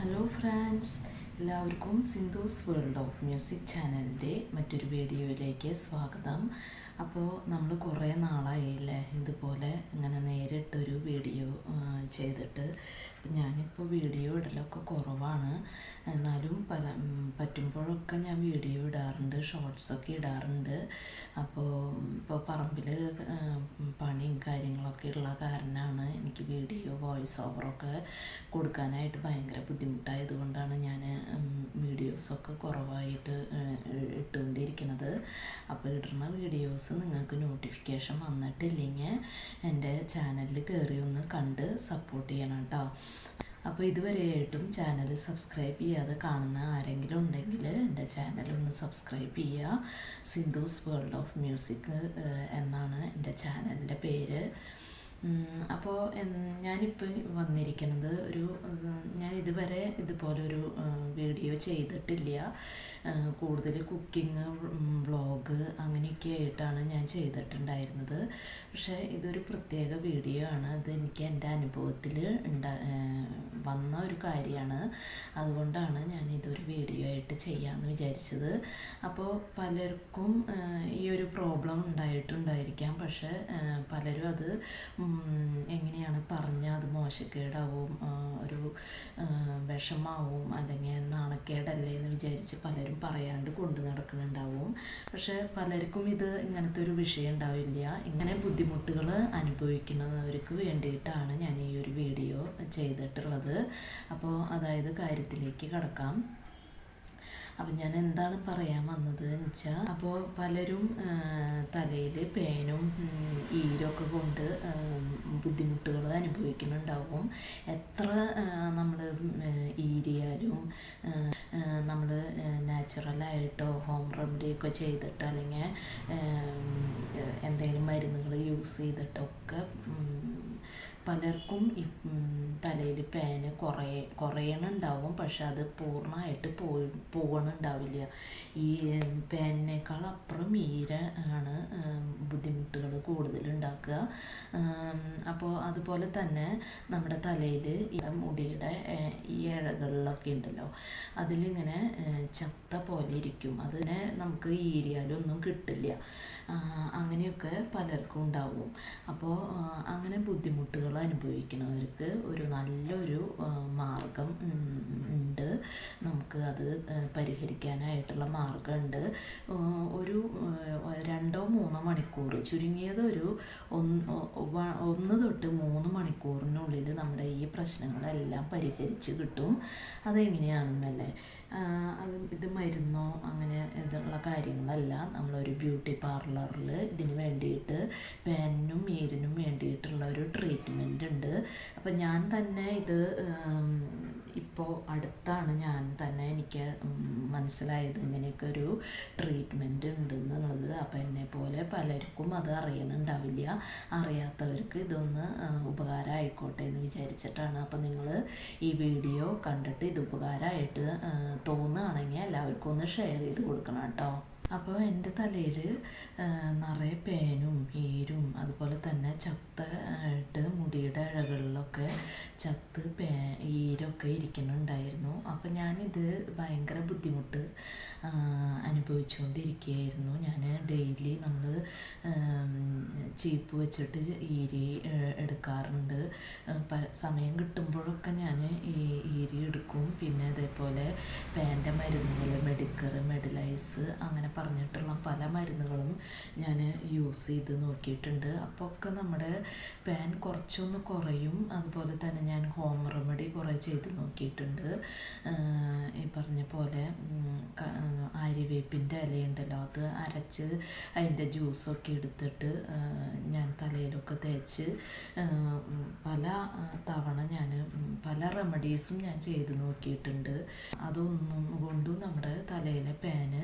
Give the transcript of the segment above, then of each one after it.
Hello friends എല്ലാവർക്കും Sindhu's world of music ചാനലിന്റെ മറ്റൊരു വീഡിയോയിലേക്ക് സ്വാഗതം. അപ്പോൾ നമ്മൾ കുറേ നാളായില്ലേ ഇതുപോലെ ഇങ്ങനെ നേരിട്ടൊരു വീഡിയോ ചെയ്തിട്ട്. ഞാനിപ്പോൾ വീഡിയോ ഇടലൊക്കെ കുറവാണ്. എന്നാലും പല പറ്റുമ്പോഴൊക്കെ ഞാൻ വീഡിയോ ഇടാറുണ്ട് ഷോർട്സൊക്കെ ഇടാറുണ്ട്. അപ്പോൾ ഇപ്പോൾ പറമ്പിൽ പണിയും കാര്യങ്ങളൊക്കെ ഉള്ള കാരണമാണ് എനിക്ക് വീഡിയോ വോയിസ് ഓവറൊക്കെ കൊടുക്കാനായിട്ട് ഭയങ്കര ബുദ്ധിമുട്ടായതുകൊണ്ടാണ് ഞാൻ വീഡിയോസൊക്കെ കുറവായിട്ട് ഇട്ടുകൊണ്ടിരിക്കുന്നത് അപ്പോൾ ഇടുന്ന വീഡിയോസ് നിങ്ങൾക്ക് നോട്ടിഫിക്കേഷൻ വന്നിട്ടില്ലെങ്കിൽ എന്റെ ചാനലിൽ കയറി ഒന്ന് കണ്ട് സപ്പോർട്ട് ചെയ്യണം കേട്ടോ അപ്പോൾ ഇതുവരെയായിട്ടും ചാനൽ സബ്സ്ക്രൈബ് ചെയ്യാതെ കാണുന്ന ആരെങ്കിലും ഉണ്ടെങ്കിൽ എന്റെ ചാനൽ ഒന്ന് സബ്സ്ക്രൈബ് ചെയ്യുക. സിന്ധൂസ് വേൾഡ് ഓഫ് മ്യൂസിക് എന്നാണ് എന്റെ ചാനലിന്റെ പേര്. അപ്പോൾ ഞാനിപ്പോൾ വന്നിരിക്കുന്നത് ഒരു ഞാൻ ഇതുവരെ ഇതുപോലൊരു വീഡിയോ ചെയ്തിട്ടില്ല. കൂടുതൽ കുക്കിംഗ് വ്ളോഗ് അങ്ങനെയൊക്കെ ആയിട്ടാണ് ഞാൻ ചെയ്തിട്ടുണ്ടായിരുന്നത്. പക്ഷേ ഇതൊരു പ്രത്യേക വീഡിയോ ആണ്. അത് എനിക്ക് എന്റെ അനുഭവത്തിൽ ഉണ്ടാ വന്ന ഒരു കാര്യമാണ്. അതുകൊണ്ടാണ് ഞാൻ ഇതൊരു വീഡിയോ ആയിട്ട് ചെയ്യാമെന്ന് വിചാരിച്ചത്. അപ്പോൾ പലർക്കും ഈ ഒരു പ്രോബ്ലം ഉണ്ടായിട്ടുണ്ടായിരിക്കാം. പക്ഷേ പലരും അത് എങ്ങനെയാണ് പറഞ്ഞാൽ അത് മോശക്കേടാവും ഒരു വിഷമാവും അല്ലെങ്കിൽ നാണക്കേടല്ലേ എന്ന് വിചാരിച്ച് പലരും പറയാണ്ട് കൊണ്ടു നടക്കുന്നുണ്ടാവും. പക്ഷെ പലർക്കും ഇത് ഇങ്ങനത്തെ ഒരു വിഷയം ഉണ്ടാവില്ല. ഇങ്ങനെ ബുദ്ധിമുട്ടുകൾ അനുഭവിക്കുന്നവർക്ക് വേണ്ടിയിട്ടാണ് ഞാൻ ഈ ഒരു വീഡിയോ ചെയ്തിട്ടുള്ളത്. അപ്പോൾ അതായത് കാര്യത്തിലേക്ക് കടക്കാം. അപ്പം ഞാൻ എന്താണ് പറയാൻ വന്നത് എന്ന് വെച്ചാൽ അപ്പോൾ പലരും തലയിൽ പേനും ഈരൊക്കെ കൊണ്ട് ബുദ്ധിമുട്ടുകൾ അനുഭവിക്കുന്നുണ്ടാവും. എത്ര നമ്മൾ ഈരിയാലും നമ്മൾ നാച്ചുറലായിട്ടോ ഹോം റെമഡി ഒക്കെ ചെയ്തിട്ട് അല്ലെങ്കിൽ എന്തെങ്കിലും മരുന്നുകൾ യൂസ് ചെയ്തിട്ടൊക്കെ പലർക്കും തലയിൽ പേന് കുറേ കുറയണുണ്ടാവും. പക്ഷെ അത് പൂർണമായിട്ട് പോയി പോകണുണ്ടാവില്ല ഈ പേനേക്കാൾ അപ്പുറം ഈര ആണ് ബുദ്ധിമുട്ടുകൾ കൂടുതൽ ഉണ്ടാക്കുക അപ്പോൾ അതുപോലെ തന്നെ നമ്മുടെ തലയിൽ മുടിയുടെ ഈ ഇഴകളിലൊക്കെ ഉണ്ടല്ലോ അതിലിങ്ങനെ ചത്ത പോലെ ഇരിക്കും. അതിനെ നമുക്ക് ഈരിയാലൊന്നും കിട്ടില്ല. അങ്ങനെയൊക്കെ പലർക്കും ഉണ്ടാവും. അപ്പോൾ അങ്ങനെ ബുദ്ധിമുട്ടുകൾ അനുഭവിക്കുന്നവർക്ക് ഒരു നല്ലൊരു മാർഗം ഉണ്ട്. നമുക്ക് അത് പരിഹരിക്കാനായിട്ടുള്ള മാർഗമുണ്ട്. ഒരു രണ്ടോ മൂന്നോ മണിക്കൂർ ചുരുങ്ങിയത് ഒരു ഒന്ന് തൊട്ട് മൂന്ന് മണിക്കൂറിനുള്ളിൽ നമ്മുടെ ഈ പ്രശ്നങ്ങളെല്ലാം പരിഹരിച്ച് കിട്ടും. അതെങ്ങനെയാണെന്നല്ലേ? അത് ഇത് മരുന്നോ അങ്ങനെ ഇതുള്ള കാര്യങ്ങളല്ല. നമ്മളൊരു ബ്യൂട്ടി പാർലറിൽ ഇതിന് വേണ്ടിയിട്ട് പെന്നും ഈരിനും വേണ്ടിയിട്ടുള്ള ഒരു ട്രീറ്റ്മെന്റ് ഉണ്ട്. അപ്പം ഞാൻ തന്നെ ഇത് ഇപ്പോൾ അടുത്താണ് ഞാൻ തന്നെ എനിക്ക് മനസ്സിലായത് ഇങ്ങനെയൊക്കെ ഒരു ട്രീറ്റ്മെന്റ് ഉണ്ട് എന്നുള്ളത്. അപ്പം എന്നെ പോലെ പലർക്കും അത് അറിയണുണ്ടാവില്ല. അറിയാത്തവർക്ക് ഇതൊന്ന് ഉപകാരം ആയിക്കോട്ടെ എന്ന് വിചാരിച്ചിട്ടാണ്. അപ്പം നിങ്ങൾ ഈ വീഡിയോ കണ്ടിട്ട് ഇത് ഉപകാരമായിട്ട് തോന്നുകയാണെങ്കിൽ എല്ലാവർക്കും ഒന്ന് ഷെയർ ചെയ്ത് കൊടുക്കണം കേട്ടോ. അപ്പോൾ എന്റെ തലയിൽ നിറയെ പേനും ഈരും അതുപോലെ തന്നെ ചത്ത ആയിട്ട് മുടിയുടെ അഴകളിലൊക്കെ ചത്ത് പേ ഈരൊക്കെ ഇരിക്കുന്നുണ്ടായിരുന്നു. അപ്പോൾ ഞാനിത് ഭയങ്കര ബുദ്ധിമുട്ട് അനുഭവിച്ചുകൊണ്ടിരിക്കുകയായിരുന്നു ഞാൻ ഡെയിലി നമ്മൾ ചീപ്പ് വെച്ചിട്ട് ഈരി എടുക്കാറുണ്ട്. പ സമയം കിട്ടുമ്പോഴൊക്കെ ഞാൻ ഈ ഈരി എടുക്കും. പിന്നെ അതേപോലെ പേന്റെ മരുന്നുകൾ മെഡിക്കർ മെഡിലൈസ് അങ്ങനെ പറഞ്ഞിട്ടുള്ള പല മരുന്നുകളും ഞാൻ യൂസ് ചെയ്ത് നോക്കിയിട്ടുണ്ട്. അപ്പോൾ ഒക്കെ നമ്മുടെ പാൻ കുറച്ചൊന്ന് കുറയും. അതുപോലെ തന്നെ ഞാൻ ഹോം റെമഡി കുറേ ചെയ്ത് നോക്കിയിട്ടുണ്ട്. ഈ പറഞ്ഞ പോലെ ആര്യവേപ്പിന്റെ ഇലയുണ്ടല്ലോ അത് അരച്ച് അതിന്റെ ജ്യൂസൊക്കെ എടുത്തിട്ട് ഞാൻ തലയിലൊക്കെ തേച്ച് പല തവണ ഞാൻ പല റെമഡീസും ഞാൻ ചെയ്ത് നോക്കിയിട്ടുണ്ട്. അതൊന്നും കൊണ്ടും നമ്മുടെ തലയിലെ പേന്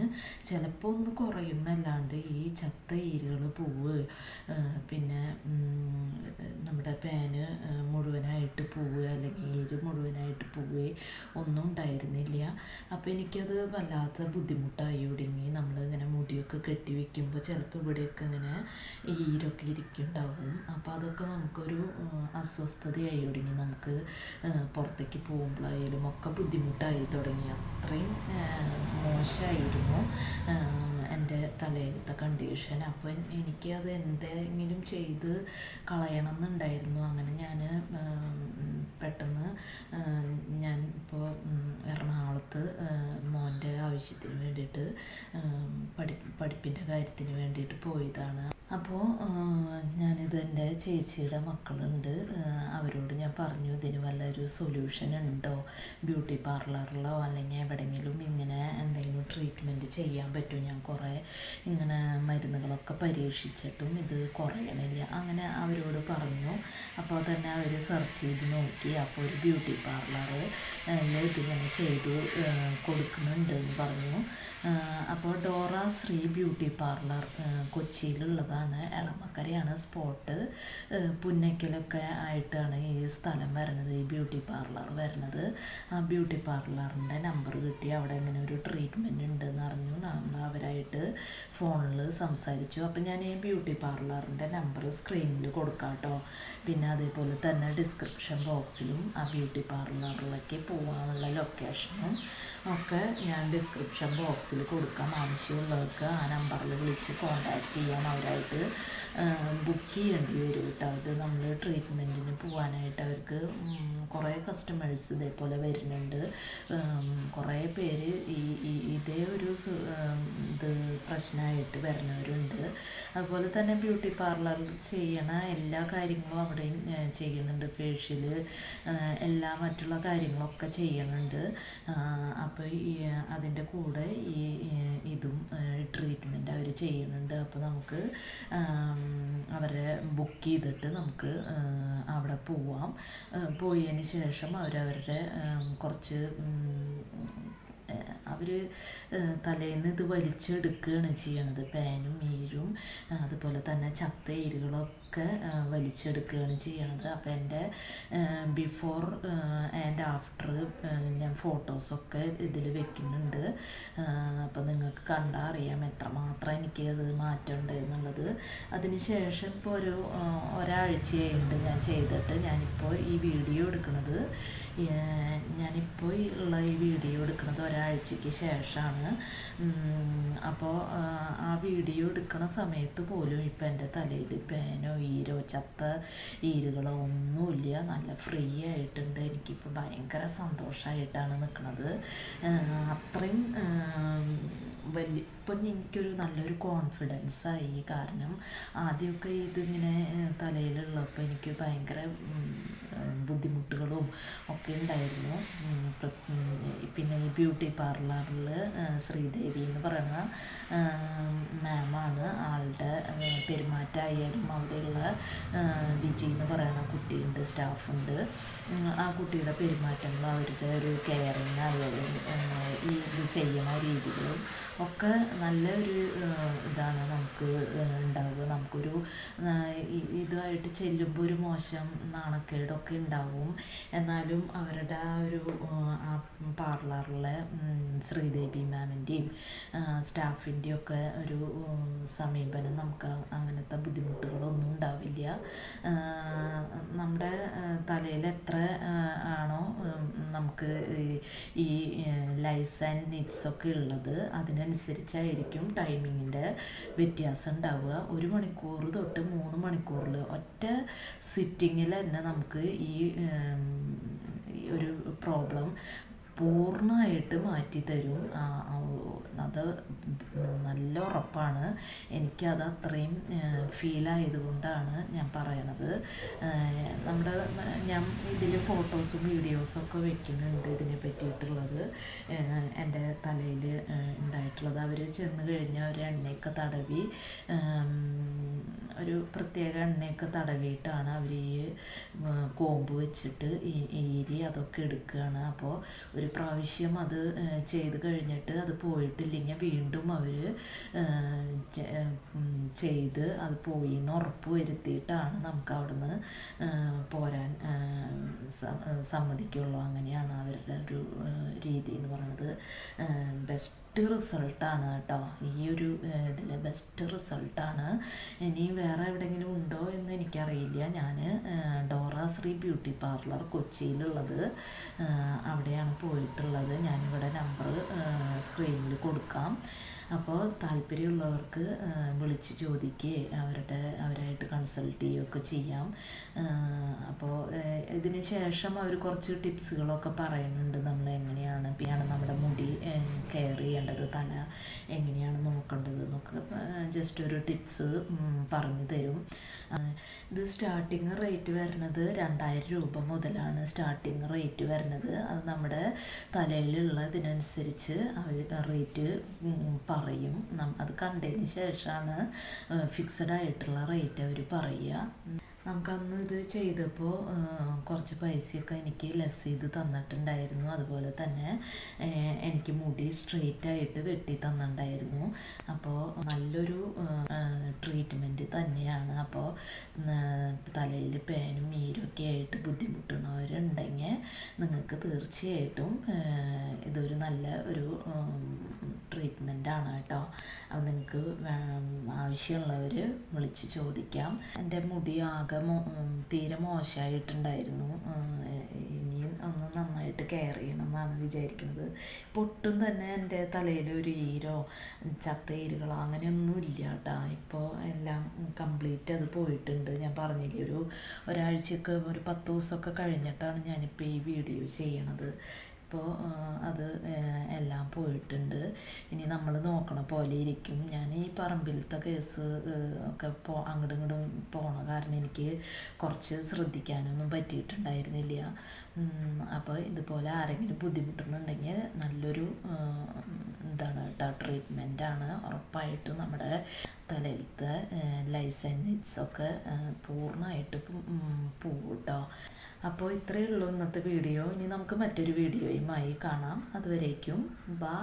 ചിലപ്പോൾ ഒന്ന് കുറയുന്നല്ലാണ്ട് ഈ ചത്ത ഈരുകൾ പൂവ് പിന്നെ നമ്മുടെ പേന് മുഴുവനായിട്ട് പൂവ് അല്ലെങ്കിൽ ഈര് മുഴുവനായിട്ട് പൂവ് ഒന്നും ഉണ്ടായിരുന്നില്ല അപ്പോൾ എനിക്കത് വല്ലാത്ത ബുദ്ധിമുട്ടായി ഒടുങ്ങി നമ്മളിങ്ങനെ മുടിയൊക്കെ കെട്ടി വെക്കുമ്പോൾ ചിലപ്പോൾ ഇവിടെയൊക്കെ ഇങ്ങനെ ഈരൊക്കെ ഇരിക്കുന്നുണ്ടാവും അപ്പോൾ അതൊക്കെ നമുക്കൊരു അസ്വസ്ഥതയായി ഒടുങ്ങി നമുക്ക് പുറത്തേക്ക് പോകുമ്പോഴായാലും ഒക്കെ ബുദ്ധിമുട്ടായി തുടങ്ങി. അത്രയും മോശമായിരുന്നു എന്റെ തലയിലത്തെ കണ്ടീഷൻ അപ്പോൾ എനിക്കത് എന്തെങ്കിലും ചെയ്ത് കളയണം എന്നുണ്ടായിരുന്നു അങ്ങനെ ഞാൻ പെട്ടെന്ന് ഞാൻ ഇപ്പോൾ എറണാകുളത്ത് മോന്റെ ആവശ്യത്തിന് വേണ്ടിയിട്ട് പഠി പഠിപ്പിന്റെ കാര്യത്തിന് വേണ്ടിയിട്ട് പോയതാണ്. അപ്പോൾ ഞാനിത് എന്റെ ചേച്ചിയുടെ മക്കളുണ്ട്. അവരോട് ഞാൻ പറഞ്ഞു ഇതിന് വല്ലൊരു സൊല്യൂഷൻ ഉണ്ടോ? ബ്യൂട്ടി പാർലറിലോ അല്ലെങ്കിൽ എവിടെയെങ്കിലും ഇങ്ങനെ എന്തെങ്കിലും ട്രീറ്റ്മെന്റ് ചെയ്യാൻ പറ്റുമോ? ഞാൻ കുറേ ഇങ്ങനെ മരുന്നുകളൊക്കെ പരീക്ഷിച്ചിട്ടും ഇത് കുറയണില്ല. അങ്ങനെ അവരോട് പറഞ്ഞു. അപ്പോൾ തന്നെ അവർ സെർച്ച് ചെയ്ത് നോക്കി. അപ്പോൾ ഒരു ബ്യൂട്ടി പാർലർ ഇതിങ്ങനെ ചെയ്ത് കൊടുക്കുന്നുണ്ട് എന്ന് പറഞ്ഞു. അപ്പോൾ ഡോറ ശ്രീ ബ്യൂട്ടി പാർലർ ആ, കൊച്ചിയിലുള്ളതാണ് എളമക്കരയാണ് സ്പോട്ട്. പുന്നയ്ക്കലൊക്കെ ആയിട്ടാണ് ഈ സ്ഥലം വരുന്നത് ഈ ബ്യൂട്ടി പാർലർ വരുന്നത് ആ ബ്യൂട്ടി പാർലറിന്റെ നമ്പർ കിട്ടി. അവിടെ ഇങ്ങനെ ഒരു ട്രീറ്റ്മെന്റ് ഉണ്ടെന്ന് അറിഞ്ഞു. നമ്മൾ അവരായിട്ട് ഫോണിൽ സംസാരിച്ചു. അപ്പം ഞാൻ ഈ ബ്യൂട്ടി പാർലറിന്റെ നമ്പർ സ്ക്രീനിൽ കൊടുക്കാം കേട്ടോ പിന്നെ അതേപോലെ തന്നെ ഡിസ്ക്രിപ്ഷൻ ബോക്സിലും ആ ബ്യൂട്ടി പാർലറിലേക്ക് പോകാനുള്ള ലൊക്കേഷനും ഒക്കെ ഞാൻ ഡിസ്ക്രിപ്ഷൻ ബോക്സിൽ കൊടുക്കാം. ആവശ്യമുള്ളവർക്ക് ആ നമ്പറിൽ വിളിച്ച് കോൺടാക്റ്റ് ചെയ്യാൻ അവരായിട്ട്. ബുക്ക് ചെയ്യേണ്ടി വരും കേട്ടോ. അത് നമ്മൾ ട്രീറ്റ്മെന്റിന് പോകാനായിട്ട് അവർക്ക് കുറേ കസ്റ്റമേഴ്സ് ഇതേപോലെ വരുന്നുണ്ട്. കുറേ പേര് ഈ ഇതേ ഒരു ഇത് പ്രശ്നമായിട്ട് വരുന്നവരുണ്ട്. അതുപോലെ തന്നെ ബ്യൂട്ടി പാർലറിൽ ചെയ്യണ എല്ലാ കാര്യങ്ങളും അവിടെയും ചെയ്യുന്നുണ്ട്. ഫേഷ്യൽ എല്ലാ മറ്റുള്ള കാര്യങ്ങളൊക്കെ ചെയ്യുന്നുണ്ട് അപ്പോൾ ഈ അതിന്റെ കൂടെ ഈ ഇതും ട്രീറ്റ്മെന്റ് അവർ ചെയ്യുന്നുണ്ട്. അപ്പോൾ നമുക്ക് അവരെ ബുക്ക് ചെയ്തിട്ട് നമുക്ക് അവിടെ പോവാം. പോയതിന് ശേഷം അവരവരുടെ കുറച്ച് അവർ തലേന്ന് ഇത് വലിച്ചെടുക്കുകയാണ് ചെയ്യണത്. പാനും ഈരും അതുപോലെ തന്നെ ചത്ത ഈരുകളൊക്കെ ആ, വലിച്ചെടുക്കുകയാണ് ചെയ്യണത്. അപ്പോൾ എന്റെ ബിഫോർ ആൻഡ് ആഫ്റ്റർ ഞാൻ ഫോട്ടോസൊക്കെ ഇതിൽ വെക്കുന്നുണ്ട്. അപ്പോൾ നിങ്ങൾക്ക് കണ്ടാൽ അറിയാം എത്രമാത്രം എനിക്ക് അത് മാറ്റമുണ്ട് എന്നുള്ളത്. അതിനുശേഷം ഇപ്പോൾ ഒരു ഒരാഴ്ചയുണ്ട് ഞാൻ ചെയ്തിട്ട് ഞാനിപ്പോൾ ഈ വീഡിയോ എടുക്കുന്നത് ഞാനിപ്പോൾ ഉള്ള ഈ വീഡിയോ എടുക്കുന്നത് ഒരാഴ്ചയ്ക്ക് ശേഷമാണ് അപ്പോൾ ആ വീഡിയോ എടുക്കുന്ന സമയത്ത് പോലും ഇപ്പം എന്റെ തലയിൽ പേനോ ഈരോ ചത്ത ഈരുകളോ ഒന്നുമില്ല. നല്ല ഫ്രീ ആയിട്ടുണ്ട്. എനിക്കിപ്പോൾ ഭയങ്കര സന്തോഷമായിട്ടാണ് നിൽക്കുന്നത് അത്രയും വലിയ ഇപ്പം എനിക്കൊരു നല്ലൊരു കോൺഫിഡൻസായി കാരണം ആദ്യമൊക്കെ ഇതിങ്ങനെ തലയിലുള്ളപ്പോൾ എനിക്ക് ഭയങ്കര ബുദ്ധിമുട്ടുകളും ഒക്കെ ഉണ്ടായിരുന്നു. പിന്നെ ഈ ബ്യൂട്ടി പാർലറിൽ ശ്രീദേവി എന്ന് പറയുന്ന മാമാണ് ആളുടെ പെരുമാറ്റമായാലും അവിടെയുള്ള വിജി എന്ന് പറയുന്ന കുട്ടിയുണ്ട് സ്റ്റാഫുണ്ട് ആ കുട്ടിയുടെ പെരുമാറ്റങ്ങൾ അവരുടെ ഒരു കെയറിങ് ആയാലും ഈ ഇത് ചെയ്യുന്ന രീതികളും ഒക്കെ നല്ലൊരു ഇതാണ് നമുക്ക് ഉണ്ടാവുക. നമുക്കൊരു ഇതുമായിട്ട് ചെല്ലുമ്പോൾ ഒരു മോശം നാണക്കേടൊക്കെ ഉണ്ടാവും. എന്നാലും അവരുടെ ആ ഒരു ആ പാർലറിലെ ശ്രീദേവി മാമിന്റെയും സ്റ്റാഫിന്റെയും ഒക്കെ ഒരു സമീപനം നമുക്ക് അങ്ങനത്തെ ബുദ്ധിമുട്ടുകളൊന്നും ഉണ്ടാവില്ല. നമ്മുടെ തലയിൽ എത്ര ആണോ നമുക്ക് ഈ ലൈസ് ആൻഡ് നിറ്റ്സ് ഒക്കെ ഉള്ളത് അതിനനുസരിച്ചായിരിക്കും ടൈമിങ്ങിന്റെ വ്യത്യാസം ഉണ്ടാവുക. ഒരു മണിക്കൂർ തൊട്ട് മൂന്ന് മണിക്കൂറിൽ ഒറ്റ സിറ്റിങ്ങിൽ തന്നെ നമുക്ക് ഈ ഒരു പ്രോബ്ലം പൂർണമായിട്ട് മാറ്റിത്തരും അത് നല്ല ഉറപ്പാണ്. എനിക്കത് അത്രയും ഫീൽ ആയതുകൊണ്ടാണ് ഞാൻ പറയണത്. നമ്മുടെ ഞാൻ ഇതിൽ ഫോട്ടോസും വീഡിയോസും ഒക്കെ വെക്കുന്നുണ്ട് ഇതിനെ പറ്റിയിട്ടുള്ളത്. എന്റെ തലയിൽ ഉണ്ടായിട്ടുള്ളത്. അവർ ചെന്ന് കഴിഞ്ഞാൽ ഒരു എണ്ണയൊക്കെ തടവി ഒരു പ്രത്യേക എണ്ണയൊക്കെ തടവിയിട്ടാണ് അവർ കോമ്പ് വെച്ചിട്ട് ഈരി അതൊക്കെ എടുക്കുകയാണ്. അപ്പോൾ ഒരു പ്രാവശ്യം അത് ചെയ്ത് കഴിഞ്ഞിട്ട് അത് പോയിട്ടില്ലെങ്കിൽ വീണ്ടും അവർ ചെയ്ത് അത് പോയി എന്ന് ഉറപ്പ് വരുത്തിയിട്ടാണ് നമുക്ക് അവിടുന്ന് പോരാൻ സമ്മതിക്കുള്ളൂ. അങ്ങനെയാണ് അവരുടെ ഒരു രീതി എന്ന് പറയുന്നത്. ബെസ്റ്റ് റിസൾട്ടാണ് കേട്ടോ. ഈ ഒരു ഇതിൽ ബെസ്റ്റ് റിസൾട്ടാണ് ഇനി വേറെ എവിടെയെങ്കിലും ഉണ്ടോ എന്ന് എനിക്കറിയില്ല. ഞാൻ ഡോറ ശ്രീ ബ്യൂട്ടി പാർലർ കൊച്ചിയിലുള്ളത് അവിടെയാണ് പോയിട്ടുള്ളത്. ഞാനിവിടെ നമ്പർ സ്ക്രീനിൽ കൊടുക്കാം. അപ്പോൾ താല്പര്യമുള്ളവർക്ക് വിളിച്ച് ചോദിക്കുകയും അവരുടെ അവരായിട്ട് കൺസൾട്ട് ചെയ്യുകയൊക്കെ ചെയ്യാം. അപ്പോൾ ഇതിന് ശേഷം അവർ കുറച്ച് ടിപ്സുകളൊക്കെ പറയുന്നുണ്ട് നമ്മൾ എങ്ങനെയാണ് പിന്നെയാണ് നമ്മുടെ മുടി കെയർ ചെയ്യേണ്ടത് തല എങ്ങനെയാണ് നോക്കേണ്ടത് എന്നൊക്കെ ജസ്റ്റ് ഒരു ടിപ്സ് പറഞ്ഞു തരും. ഇത് സ്റ്റാർട്ടിങ് റേറ്റ് വരുന്നത് രണ്ടായിരം രൂപ മുതലാണ് സ്റ്റാർട്ടിങ് റേറ്റ് വരുന്നത്. അത് നമ്മുടെ തലയിലുള്ള ഇതിനനുസരിച്ച് അവർ റേറ്റ് പറയും. അത് കണ്ടതിന് ശേഷമാണ് ഫിക്സഡ് ആയിട്ടുള്ള റേറ്റ് അവർ പറയുക. നമുക്കന്ന് ഇത് ചെയ്തപ്പോൾ കുറച്ച് പൈസയൊക്കെ എനിക്ക് ലെസ് ചെയ്ത് തന്നിട്ടുണ്ടായിരുന്നു. അതുപോലെ തന്നെ എനിക്ക് മുടി സ്ട്രെയിറ്റ് ആയിട്ട് വെട്ടി തന്നിട്ടുണ്ടായിരുന്നു. അപ്പോൾ നല്ലൊരു ട്രീറ്റ്മെന്റ് തന്നെയാണ്. അപ്പോൾ തലയിൽ പേനും നീരൊക്കെ ആയിട്ട് ബുദ്ധിമുട്ടുന്നവരുണ്ടെങ്കിൽ നിങ്ങൾക്ക് തീർച്ചയായിട്ടും ഇതൊരു നല്ല ഒരു ട്രീറ്റ്മെന്റ് ആണ് കേട്ടോ. അപ്പോൾ നിങ്ങൾക്ക് ആവശ്യമുള്ളവർ വിളിച്ച് ചോദിക്കാം. എന്റെ മുടി ആകെ തീരെ മോശമായിട്ടുണ്ടായിരുന്നു ഇനിയും ഇനി ഒന്ന് നന്നായിട്ട് കെയർ ചെയ്യണം എന്നാണ് വിചാരിക്കുന്നത്. ഒട്ടും തന്നെ എന്റെ തലയിൽ ഒരു ഈരോ ചത്ത ഈരുകളോ അങ്ങനെയൊന്നും ഇല്ല കേട്ടോ. ഇപ്പോൾ എല്ലാം കംപ്ലീറ്റ് അത് പോയിട്ടുണ്ട്. ഞാൻ പറഞ്ഞില്ലേ ഒരു ഒരാഴ്ചയൊക്കെ ഒരു പത്ത് ദിവസമൊക്കെ കഴിഞ്ഞിട്ടാണ് ഞാനിപ്പോൾ ഈ വീഡിയോ ചെയ്യണത്. ഇപ്പോൾ അത് എല്ലാം പോയിട്ടുണ്ട്. ഇനി നമ്മൾ നോക്കണ പോലെ ഇരിക്കും. ഞാൻ ഈ പറമ്പിലത്തെ കേസ് ഒക്കെ പോ അങ്ങോട്ടും ഇങ്ങോട്ടും പോണ കാരണം എനിക്ക് കുറച്ച് ശ്രദ്ധിക്കാനൊന്നും പറ്റിയിട്ടുണ്ടായിരുന്നില്ല. അപ്പോൾ ഇതുപോലെ ആരെങ്കിലും ബുദ്ധിമുട്ടുന്നുണ്ടെങ്കിൽ നല്ലൊരു എന്താണ് കേട്ടോ ട്രീറ്റ്മെന്റാണ് ഉറപ്പായിട്ടും നമ്മുടെ തലയിലത്തെ ലൈസൻസ് ഒക്കെ പൂർണമായിട്ട് പോവും കേട്ടോ അപ്പോൾ ഇത്രയേ ഉള്ളൂ ഇന്നത്തെ വീഡിയോ. ഇനി നമുക്ക് മറ്റൊരു വീഡിയോയുമായി കാണാം. അതുവരേക്കും ബാ